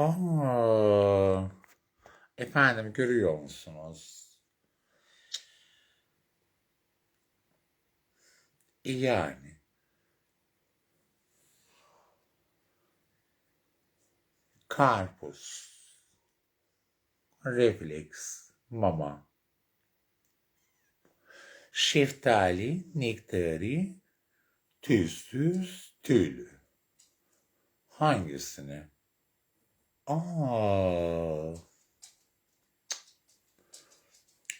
Aa, efendim görüyor musunuz? Yani karpuz, refleks, mama, şeftali, nektari, tüzsüz, tüylü. Hangisini? Aa,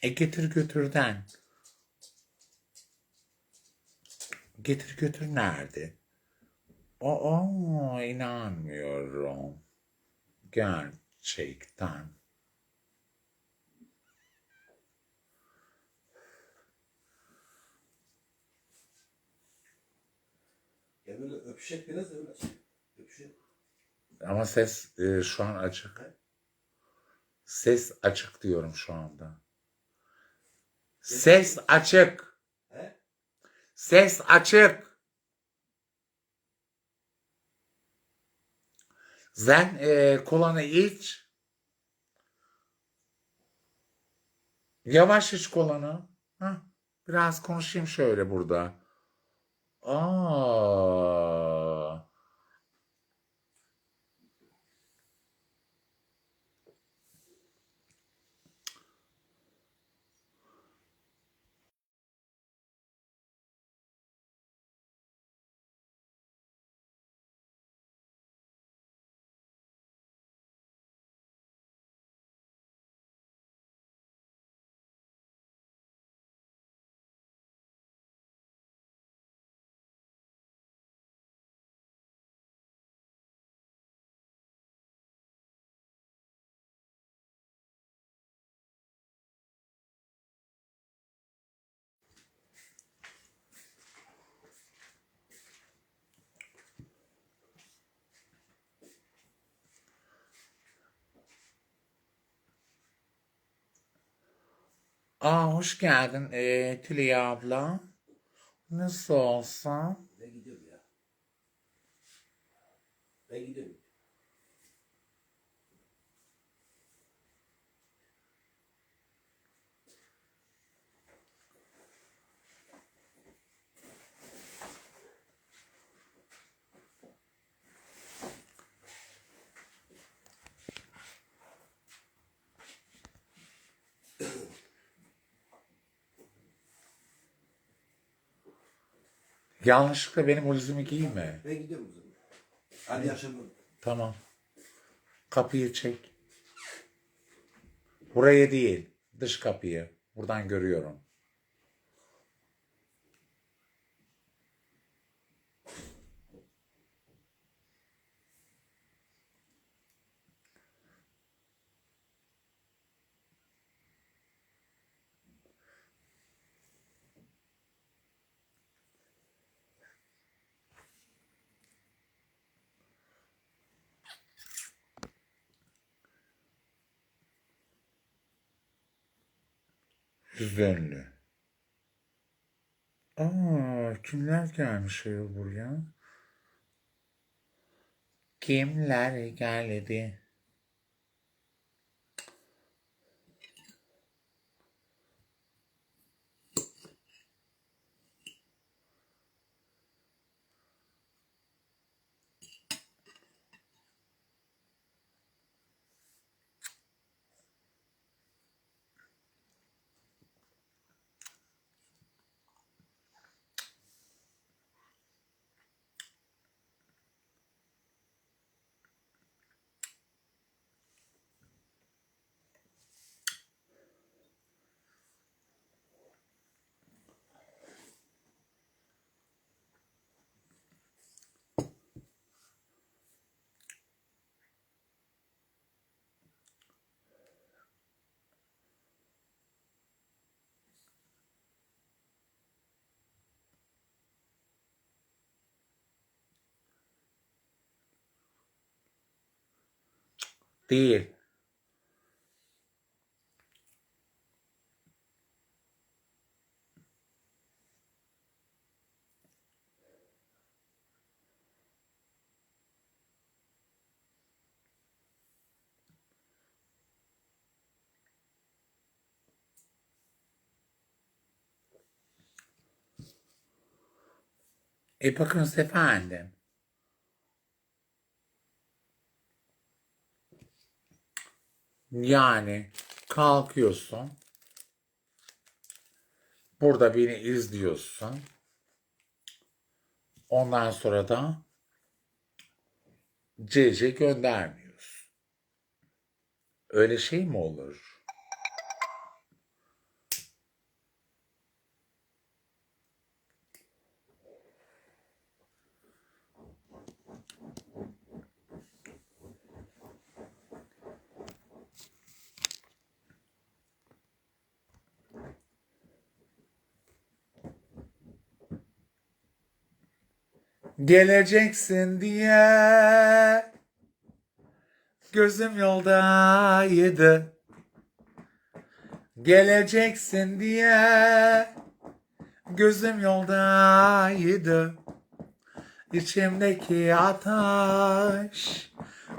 e getir götürden. Getir götür nerede? Aa, inanmıyorum. Gerçekten. Ya böyle öpüşek biraz öyle. Ama ses e, şu an açık. Ses açık diyorum şu anda. Ses açık. Ses açık. Sen e, kolanı iç. Yavaş iç kolanı. Hah, biraz konuşayım şöyle burada. Aa. Aa, hoş geldin ee, Tülay abla. Nasıl olsun? Ben gidiyorum ya. Ben gidiyorum. Yanlışlıkla benim valizimi giyme. Ben gidiyorum o zaman. Hadi akşamlar. Tamam. Kapıyı çek. Buraya değil. Dış kapıyı. Buradan görüyorum. Hüzünlü. Aa, kimler gelmiş ayol buraya? Kimler geldi? değil. E bakın efendim. Yani kalkıyorsun. Burada beni izliyorsun. Ondan sonra da CC göndermiyorsun. Öyle şey mi olur? Geleceksin diye gözüm yoldaydı. Geleceksin diye gözüm yoldaydı. İçimdeki ateş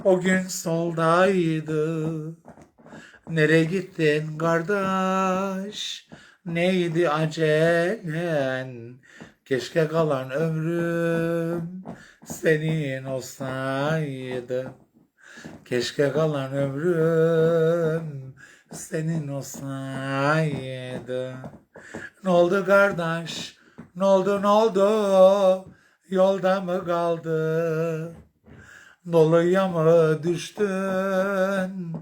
o gün soldaydı. Nereye gittin kardeş? Neydi acelen? Keşke kalan ömrüm senin olsaydı. Keşke kalan ömrüm senin olsaydı. Ne oldu kardeş? Ne oldu ne oldu? Yolda mı kaldı? Doluya mı düştün?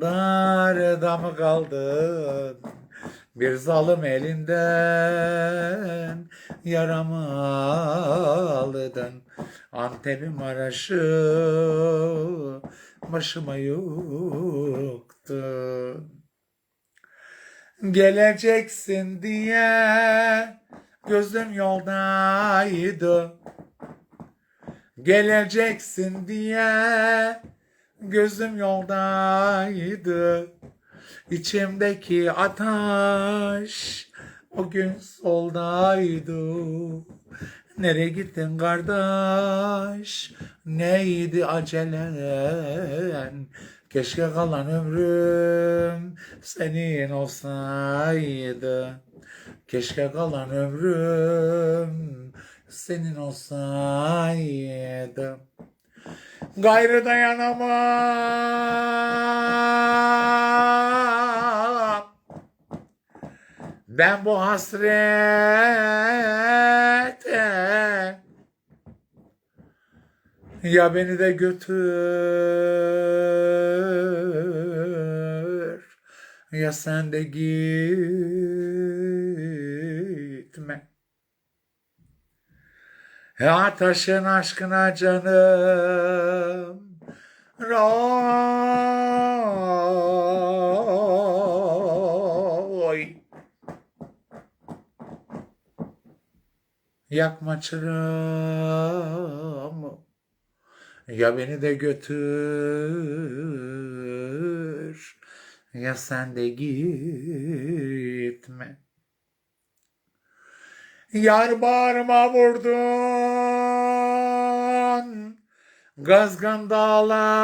Darda mı kaldın? Bir zalim elinden yaramı aldın. Antep'im Maraş'ı başıma yıktın. Geleceksin diye gözüm yoldaydı. Geleceksin diye gözüm yoldaydı. İçimdeki ateş o gün soldaydı. Nereye gittin kardeş? Neydi acelen? Keşke kalan ömrüm senin olsaydı. Keşke kalan ömrüm senin olsaydı. Gayrı dayanamam. Ben bu hasrete ya beni de götür ya sen de gitme. Ya taşın aşkına canım Roy. Yakma çırağımı Ya beni de götür Ya sen de gitme Yar bağrıma vurdun. Gazgın dağları.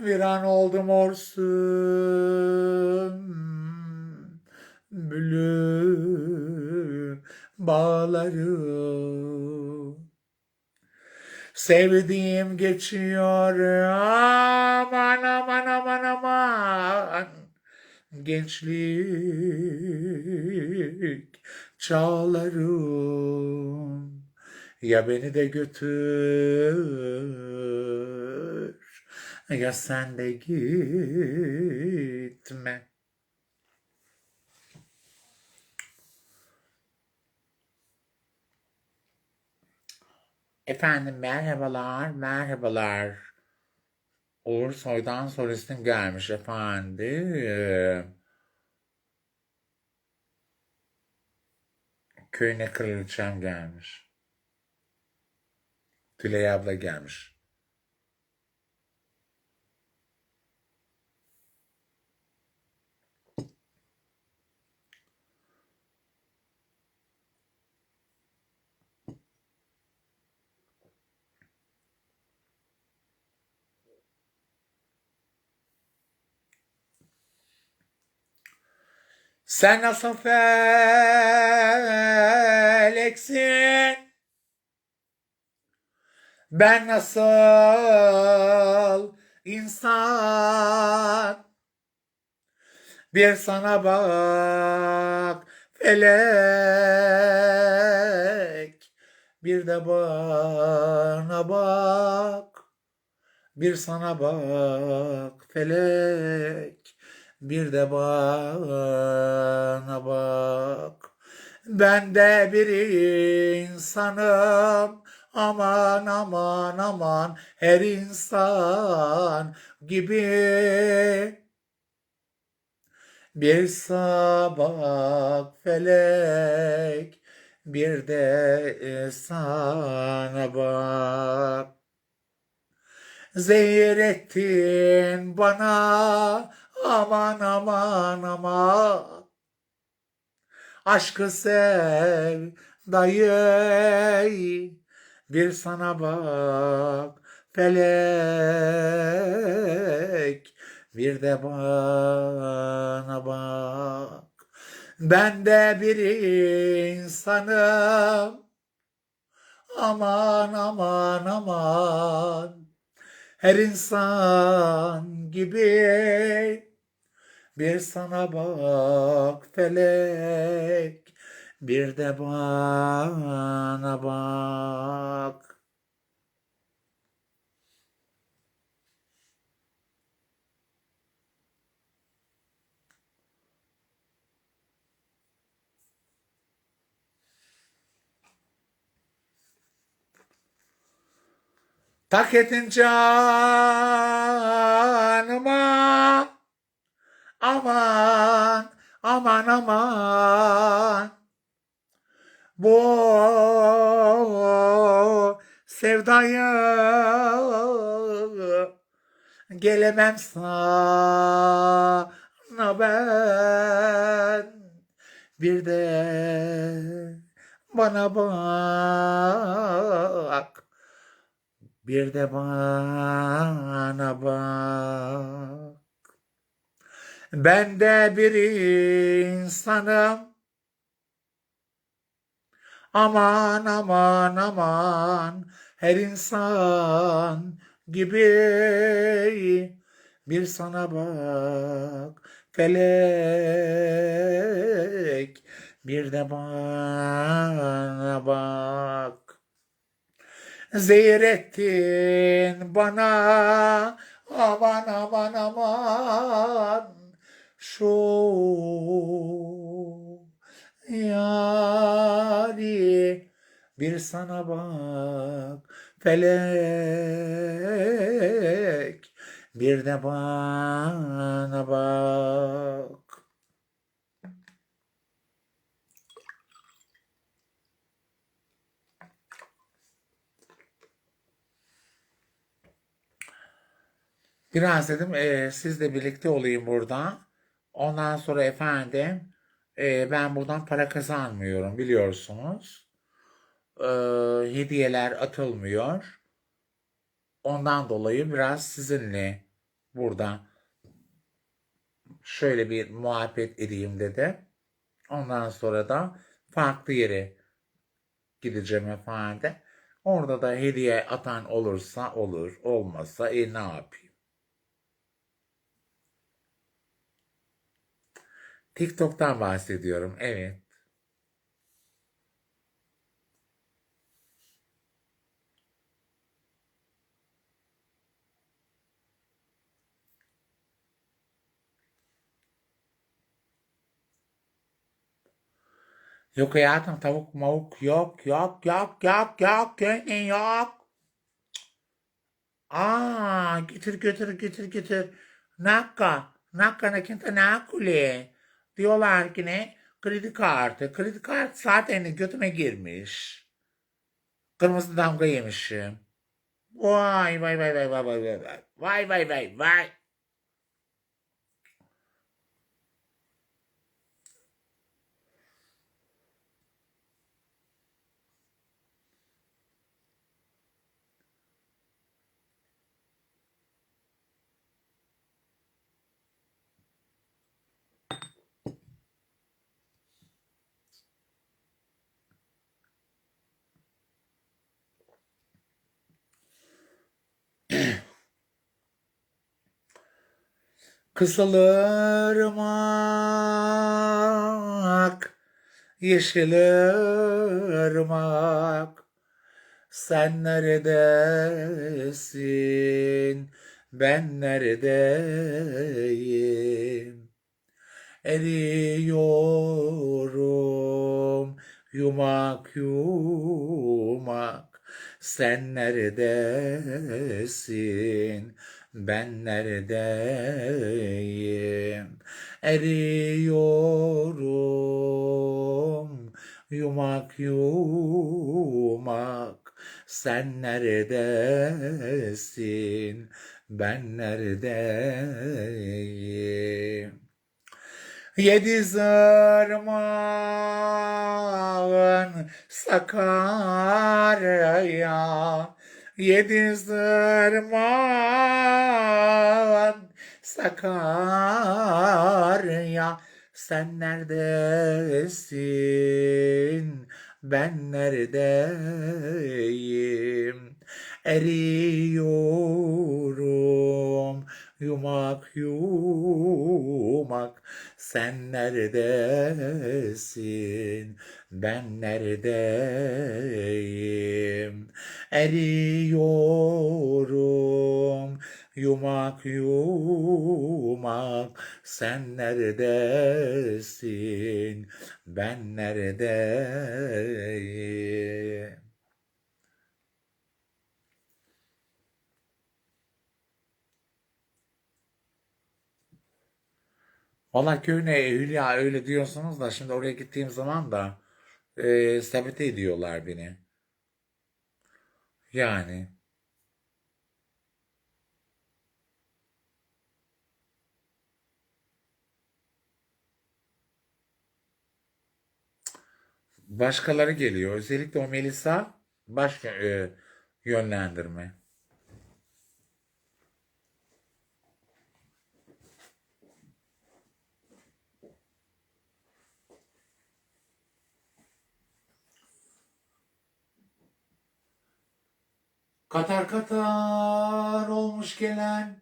Bir an oldum orsun. Bülü bağları. Sevdiğim geçiyor. Aman aman aman aman gençlik çağlarım ya beni de götür ya sen de gitme. Efendim merhabalar, merhabalar. Uğur Soy'dan solistim gelmiş efendim. Köyüne kraliçem gelmiş. Tülay abla gelmiş. Sen nasıl feleksin? Ben nasıl insan? Bir sana bak felek, bir de bana bak. Bir sana bak felek, bir de bana bak. Ben de bir insanım, aman aman aman, her insan gibi. Bir sabah felek, bir de sana bak. Zehir ettin bana aman aman aman. Aşkı sev dayı. Bir sana bak felek. Bir de bana bak. Ben de bir insanım. Aman aman aman. Her insan gibi bir sana bak felek, bir de bana bak. Tak etin canıma aman aman aman bu sevdayı gelemem sana ben bir de bana bak bir de bana bak. Ben de bir insanım. Aman aman aman her insan gibi bir sana bak felek bir de bana bak. Zehir bana aman aman aman şu yari bir sana bak felek bir de bana bak. Biraz dedim e, sizle birlikte olayım burada. Ondan sonra efendim e, ben buradan para kazanmıyorum biliyorsunuz. E, hediyeler atılmıyor. Ondan dolayı biraz sizinle burada şöyle bir muhabbet edeyim dedi. Ondan sonra da farklı yere gideceğim efendim. Orada da hediye atan olursa olur, olmazsa e ne yapayım? TikTok'tan bahsediyorum. Evet. Yok hayatım tavuk mavuk yok yok yok yok yok gönlün yok. Aa getir götür getir getir. Nakka nakka nakinta nakule. Diyorlar ki ne? Kredi kartı. Kredi kartı zaten götüme girmiş. Kırmızı damga yemişim. Vay vay vay vay vay vay vay vay. Vay vay vay Kızılırmak, Yeşilırmak, sen neredesin, ben neredeyim? Eriyorum yumak yumak, sen neredesin, ben neredeyim? Eriyorum yumak yumak, sen neredesin, ben neredeyim? Yedi zırmağın Sakarya Yedi zırmağın Sakarya Sen neredesin? Ben neredeyim? Eriyorum yumak yumak sen neredesin? Ben neredeyim? Eriyorum yumak yumak. Sen neredesin? Ben neredeyim Valla köyüne Hülya öyle diyorsunuz da şimdi oraya gittiğim zaman da e, sepete ediyorlar beni. Yani başkaları geliyor. Özellikle o Melisa baş e, yönlendirme. Katar katar olmuş gelen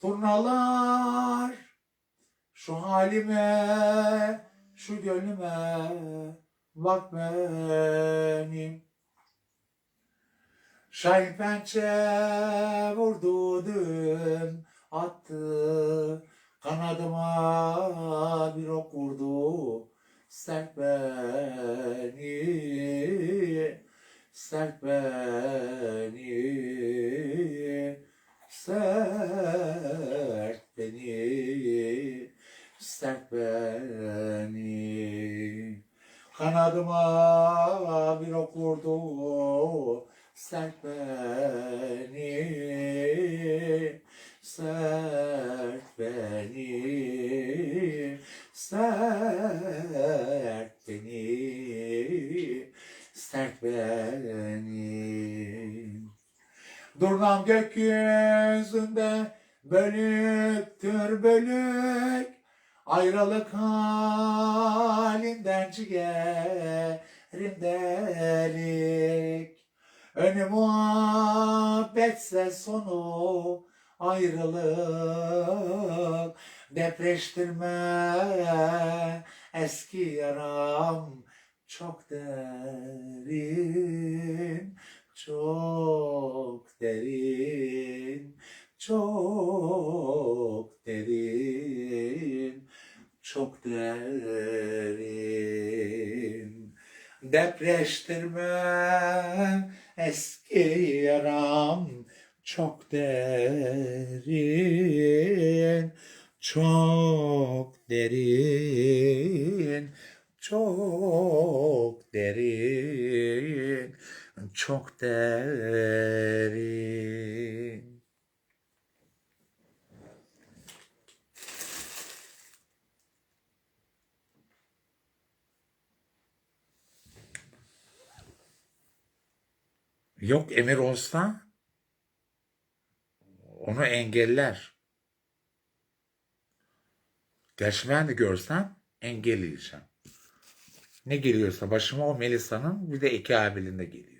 turnalar. Şu halime şu gönlüme bak benim. Şahin pençe vurdu dün attı. Kanadıma bir ok vurdu. Sert beni sert beni sert beni sert beni. kanadıma bir ok vurdu sert beni sert beni sert beni sert beni Durnam gökyüzünde bölüktür bölük Ayrılık halinden ciğerim delik. Önü muhabbetse sonu ayrılık Depreştirme eski yaram çok derin çok derin çok derin çok derin. Depreştirme eski yaram çok derin çok derin çok derin çok derin Yok emir olsa onu engeller. Gerçi ben de görsem engelleyeceğim. Ne geliyorsa başıma o Melisa'nın bir de Eki abinin geliyor.